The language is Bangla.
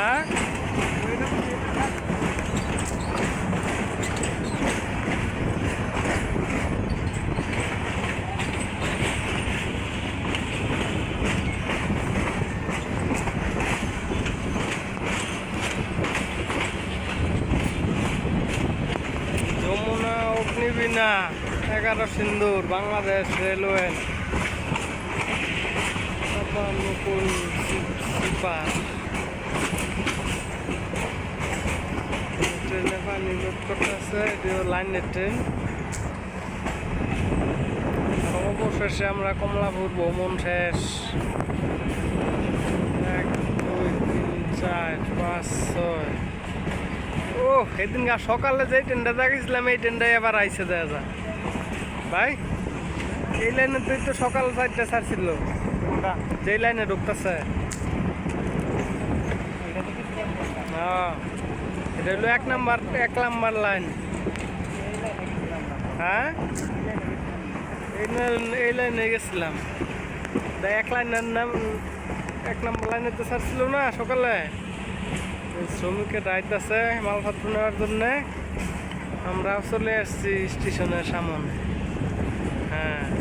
যমুনা অগ্নিবীণা এগারো সিন্দুর বাংলাদেশ রেলওয়ে। নকুল সিপাহ লোড করতেছে এটিও লাইনের ট্রেন অবশেষে আমরা কমলাপুর ভ্রমণ শেষ। এক, দুই, তিন, চার, পাঁচ, ছয়। ও সেদিন সকালে যে ট্রেনটা দেখেছিলাম, এই ট্রেনটাই আবার আইসে দেয়া যা ভাই, এই লাইনে তুই তো সকাল চারটে ছাড়ছিল। যেই লাইনে ঢুকতেছে। হ্যাঁ। এটা হলো এক নাম্বার এক নাম্বার লাইন। হ্যাঁ? এই লাইন- গেছিলাম। এক লাইনের নাম এক নম্বর লাইনে তো ছাড়ছিল না সকালে। শ্রমিকের রাইত আছে মালপত্র নেওয়ার জন্যে। আমরা চলে আসছি স্টেশনের সামনে। হ্যাঁ।